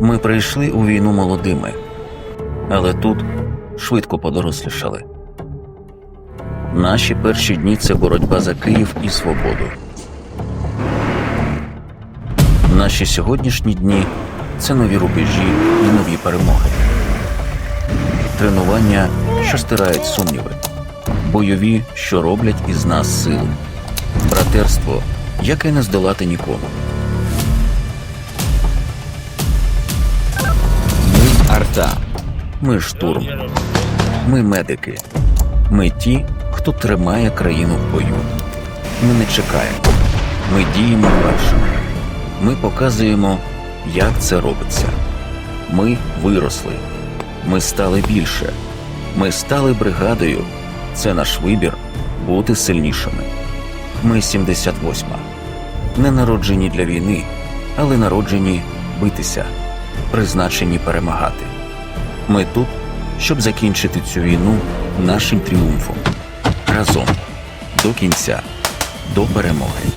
Ми прийшли у війну молодими, але тут швидко подорослішали. Наші перші дні це боротьба за Київ і свободу. Наші сьогоднішні дні це нові рубежі і нові перемоги. Тренування, що стирають сумніви, бойові, що роблять із нас силу, братерство, яке не здолати нікому. Арта. Ми штурм, ми медики, ми ті, хто тримає країну в бою. Ми не чекаємо, ми діємо першими. Ми показуємо, як це робиться. Ми виросли, ми стали більше, ми стали бригадою. Це наш вибір бути сильнішими. Ми 78. Не народжені для війни, але народжені битися, призначені перемагати. Ми тут, щоб закінчити цю війну нашим тріумфом. Разом до кінця, до перемоги.